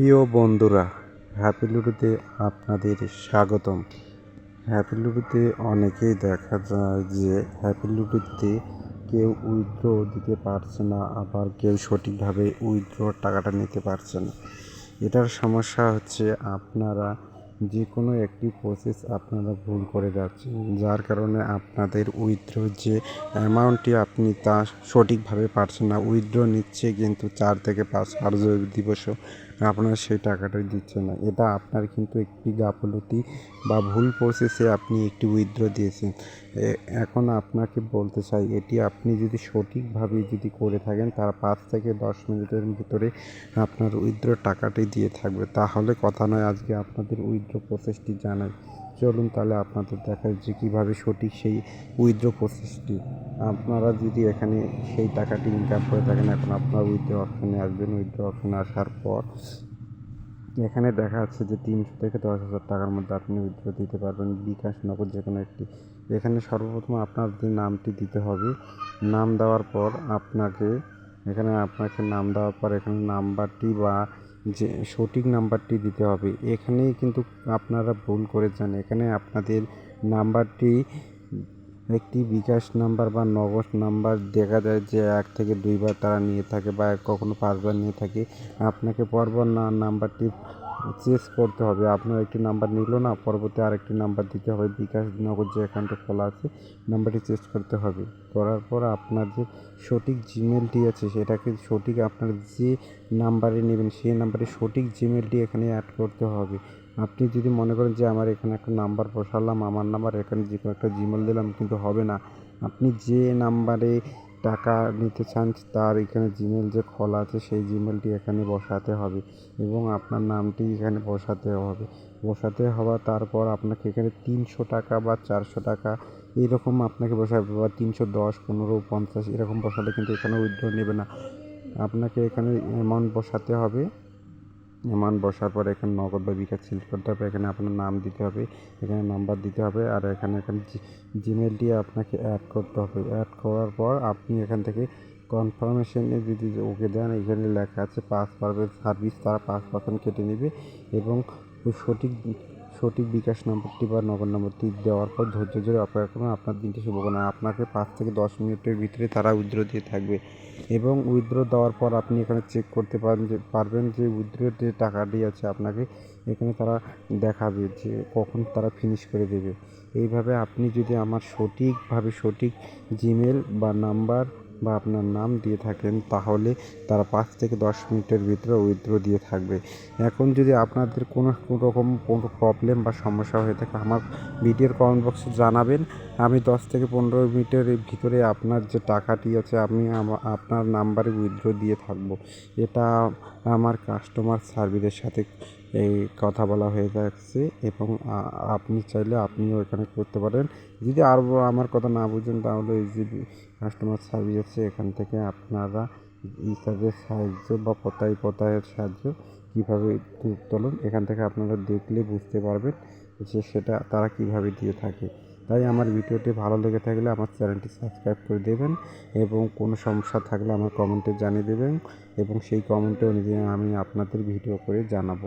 প্রিয় বন্ধুরা হ্যাপি লুডোতে আপনাদের স্বাগতম। হ্যাপি লুডোতে অনেকেই দেখা যায় যে হ্যাপি লুডোতে কেউ উইথড্র দিতে পারছে না, আবার কেউ সঠিকভাবে উইথড্র টাকাটা নিতে পারছে না। এটার সমস্যা হচ্ছে আপনারা যে কোনো একটি প্রসেস আপনারা ভুল করে যাচ্ছেন, যার কারণে আপনাদের উইথড্র যে অ্যামাউন্টটি আপনি তা সঠিকভাবে পারছেন না, উইথড্র নিচ্ছে কিন্তু চার থেকে পাঁচ কার্য দিবসও আপনার সেই টাকাটাই দিচ্ছে না। এটা আপনার কিন্তু একটি গাফলতি বা ভুল প্রসেসে আপনি একটি উইথড্র দিয়েছেন। এখন আপনাকে বলতে চাই, এটি আপনি যদি সঠিকভাবে যদি করে থাকেন, তার পাঁচ থেকে দশ মিনিটের ভিতরে আপনার উইথড্র টাকাটি দিয়ে থাকবে। তাহলে কথা নয়, আজকে আপনাদের উইথড্র প্রসেসটি জানাই। চলুন তাহলে আপনাদের দেখায় যে কীভাবে সঠিক সেই উইথড্র প্রসেসটি আপনারা যদি এখানে সেই টাকাটি ইনকাম করে থাকেন, এখন আপনার উইথড্র অপশানে আসবেন। উইথড্র অপশানে আসার পর এখানে দেখা যাচ্ছে যে তিনশো থেকে দশ হাজার টাকার মধ্যে আপনি উইথড্র দিতে পারবেন। বিকাশ নগদ যে কোনো একটি। এখানে সর্বপ্রথম আপনার যে নামটি দিতে হবে। নাম দেওয়ার পর আপনাকে এখানে আপনাকে নাম দেওয়ার পর এখানে নাম্বারটি বা যে সঠিক নাম্বারটি দিতে হবে। এখানেই কিন্তু আপনারা ভুল করে যান এখানে আপনাদের নাম্বারটি একটি বিকাশ নাম্বার বা নগদ নাম্বার দেখা যায় যে এক থেকে দুইবার তারা নিয়ে থাকে বা কখনো পাঁচবার নিয়ে থাকে। আপনাকে পরপর না নাম্বারটি চেঞ্জ করতে হবে। আপনার একটি নাম্বার নিল না, পরবর্তী আরেকটি নাম্বার দিতে হবে। বিকাশ নগর যে অ্যাকাউন্টে খোলা আছে, নাম্বারটি চেঞ্জ করতে হবে। করার পর আপনার যে সঠিক জিমেলটি আছে, সেটাকে সঠিক আপনার যে নাম্বারে নেবেন, সেই নাম্বারে সঠিক জিমেলটি এখানে অ্যাড করতে হবে। আপনি যদি মনে করেন যে আমার এখানে একটা নাম্বার বসালাম, আমার নাম্বার এখানে যে কোনো একটা জিমেল দিলাম, কিন্তু হবে না। আপনি যে নাম্বারে টাকা নিতে চান, তার এখানে জিমেল যে খোলা আছে, সেই জিমেলটি এখানে বসাতে হবে এবং আপনার নামটি এখানে বসাতে হবে। বসাতে হওয়া, তারপর আপনাকে এখানে তিনশো টাকা বা চারশো টাকা এইরকম আপনাকে বসাবে বা তিনশো দশ, পনেরো, পঞ্চাশ এরকম বসালে কিন্তু এখানে উইথড্র নেবে না। আপনাকে এখানে অ্যামাউন্ট বসাতে হবে। অ্যামাউন্ট বসার পর এখানে নগদ বা বিকাশ সিলেক্ট করতে হবে। এখানে আপনার নাম দিতে হবে, এখানে নাম্বার দিতে হবে আর এখানে এখানে জিমেলটি আপনাকে অ্যাড করতে হবে। অ্যাড করার পর আপনি এখান থেকে কনফার্মেশনে যদি ওকে দেন, এখানে লেখা আছে পাঁচ পার্সেন্ট সার্ভিস তারা পাঁচ পার্সেন্ট কেটে নেবে এবং সঠিক সঠিক বিকাশ নম্বরটি বা নগদ নম্বরটি দেওয়ার পর ধৈর্য ধরে অপেক্ষা করুন। আপনার দিনটি শুভ করুন আপনাকে পাঁচ থেকে দশ মিনিটের ভিতরে তারা উইথড্র দিয়ে থাকবে এবং উইথড্র দেওয়ার পর আপনি এখানে চেক করতে পারেন যে, পারবেন যে উইথড্রোর যে টাকাটি আছে আপনাকে এখানে তারা দেখাবে যে কখন তারা ফিনিশ করে দেবে। এইভাবে আপনি যদি আমার সঠিকভাবে সঠিক জিমেল বা নাম্বার বা আপনার নাম দিয়ে থাকেন, তাহলে তারা পাঁচ থেকে দশ মিনিটের ভিতরে উইথড্র দিয়ে থাকবে। এখন যদি আপনাদের কোনো রকম কোনো প্রবলেম বা সমস্যা হয়ে থাকে, আমার ভিডিওর কমেন্ট বক্সে জানাবেন। আমি দশ থেকে পনেরো মিনিটের ভিতরে আপনার যে টাকাটি আছে, আমি আপনার নাম্বারে উইথড্র দিয়ে থাকব। এটা আমার কাস্টমার সার্ভিসের সাথে এই কথা বলা হয়ে যাচ্ছে এবং আপনি চাইলে আপনিও এখানে করতে পারেন। যদি আর আমার কথা না বুঝেন, তাহলে এই যে কাস্টমার সার্ভিস আছে, এখান থেকে আপনারা ইসাদের সাহায্য বা পতাই পতায়ের সাহায্য কীভাবে উত্তোলন এখান থেকে আপনারা দেখলে বুঝতে পারবেন যে সেটা তারা কীভাবে দিয়ে থাকে। তাই আমার ভিডিওটি ভালো লেগে থাকলে আমার চ্যানেলটি সাবস্ক্রাইব করে দেবেন এবং কোনো সমস্যা থাকলে আমার কমেন্টে জানিয়ে দেবেন এবং সেই কমেন্টে অনুযায়ী আমি আপনাদের ভিডিও করে জানাব।